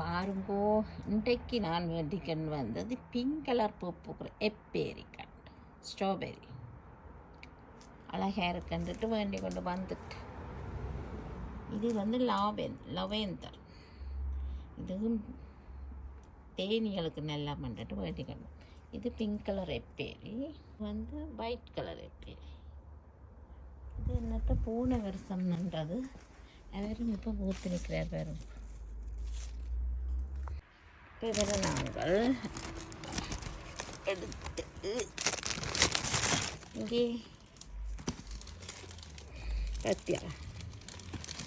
பாருங்கோ இன்றைக்கு நான் வேண்டிக்கன் வந்தது பிங்க் கலர் பூ பூக்கிற எப்பேரிக்கன் ஸ்ட்ராபெரி அழகாக இருக்குன்ட்டு வேண்டி கொண்டு வந்துட்டு. இது வந்து லாவென் லவேந்தர் இதுவும் தேனிகளுக்கு நல்லா பண்ணிட்டு வேண்டிக்கணும் இது பிங்க் கலர் எப்பேரி வந்து ஒயிட் கலர் எப்பேரி. இது என்னத்த பூனை வருஷம்ன்றது அவரும் இப்போ பூத்து நிற்கிறார் பாருங்க. இப்போ இதில் நாங்கள் எடுத்து இங்கே பத்தியா?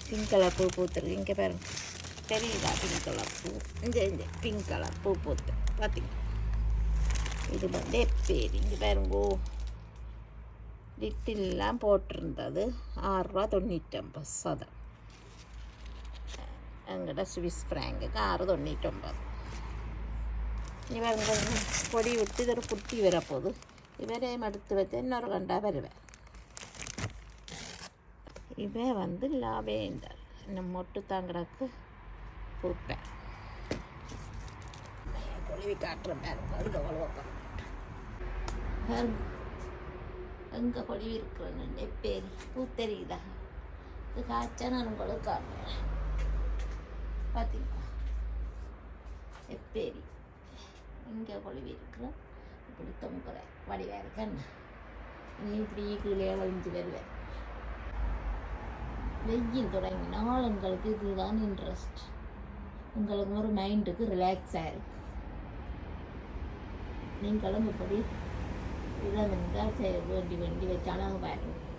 பிங்க் கலர் பூ பூத்துருக்கு. இங்கே பாருங்க. தெரியுதா பிங்க் கலர் பூ? இந்த இந்த பிங்க் கலர் பூ பூத்து. பார்த்தீங்க இது வந்து பேர் இங்கே பாருங்கோ. லிட்டிலாம் போட்டிருந்தது. ஆறுரூவா தொண்ணூற்றம்பது சதம் எங்கள்கிட்ட சுவிஸ் ஃப்ராங்குக்கு ஆறு தொண்ணூற்றொம்பது. இவர் பொடி விட்டு இதொரு குட்டி வரப்போகுது இவரையும் எடுத்து வச்சு இன்னொரு கண்டா வருவேன் இவன் வந்து லாவேண்டர் இந்த மொட்டு தாங்கடக்கு பூப்பேன் கொழுவி காட்டுறேன் பாருங்க அதுக்கு அவ்வளோ பாருங்க. எங்கே கொழுவி இருக்கிறேன்னு பேர் பூ தெரியுதா? இது காய்ச்சா நான் உங்களுக்கு காட்டுறேன். பார்த்தீங்களா எப்பேரி இங்கே கொழுவி இப்படி தொங்குறேன் வடிவாக இருக்கேன் நீ இப்படி கீழே வலிஞ்சு வருவேன் வெயில் தொடங்கினால் உங்களுக்கு இதுதான் இன்ட்ரெஸ்ட் உங்களுக்கு ஒரு மைண்டுக்கு ரிலாக்ஸாக இருக்கு. நீங்களும் இப்படி இதை இருந்தால் செய்ய வேண்டி வேண்டி வச்சாலும் பாருங்கள்